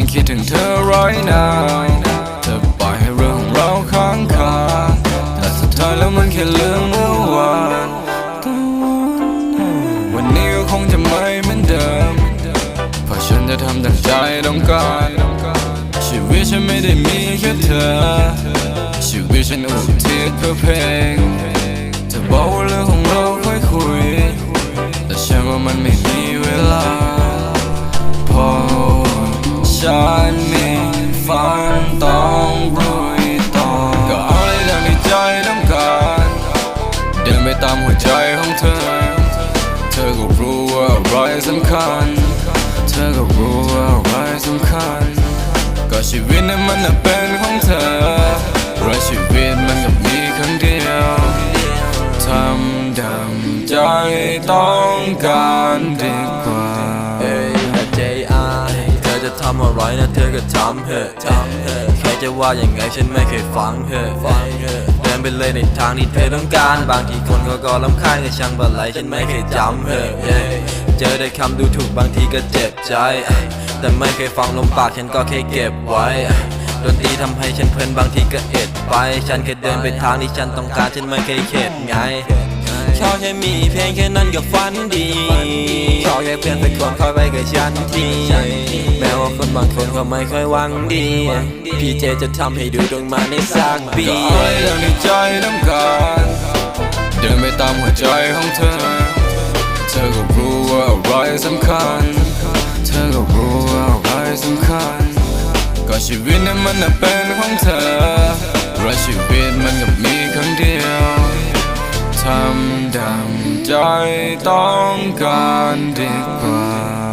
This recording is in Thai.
ังคิดถึงเธอร้อยนานเธอปล่อยให้เรื่องของเราค้างคาแต่สุดท้ายแล้วมันแค่เรื่องเมื่อวานวันนี้ก็คงจะไม่เหมือนเดิมเพราะฉันจะทำดังใจต้องการชีวิตฉันไม่ได้มีแค่เธอชีวิตฉันอุทิศเพื่อเพลง ฉันมีฝันต้องรุยต่อก็เอาเลยดังที่ใจต้องการเดินไปตามหัวใจของเธอ เธอก็รู้ว่าอะไรสำคัญ เธอก็รู้ว่าอะไรสำคัญ ก็ชีวิตนั้นมันน่ะเป็นของเธอเพราะชีวิตมันก็มีครั้งเดียวทำดังใจต้องการดีกำอะไรนะเธอก็ทำเถอะทำเถอะใครจะว่าอยังไงฉันไม่เคยฟังเธอฟังเธอเดินไปเลยในทางที่เธอต้องการ บางทีคนก็ก็ลำคาญก็ช่างบันไลฉันไม่เคยจำเธอ yeah เจอได้คำดูถูกบางทีก็เจ็บใจ แต่ไม่เคยฟังลมปากฉันก็แค่เก็บไว้ดนตรีทำให้ฉันเพลินบางทีก็เอ็ดไป ฉันแค่เดินไปทางที่ฉันต้องการฉันไม่เคยเข็ดไงขอแค่มีเพียงแค่นั้นก็ฝันดี เพื่อนสักคนคอยไว้กับฉันทีแม้ว่าคนบางคนเขาไม่ค่อยหวังดี พี่เจจะทำให้ดูดวงมาในสักปีก็เอาเลยดังที่ใจต้องการเดินไปตามหัวใจของเธอ เธอก็รู้ว่าอะไรสำคัญ เธอก็รู้ว่าอะไรสำคัญ ก็ชีวิตนั้นมันน่ะเป็นของเธอราะชีวิต ใจต้องการดีกว่า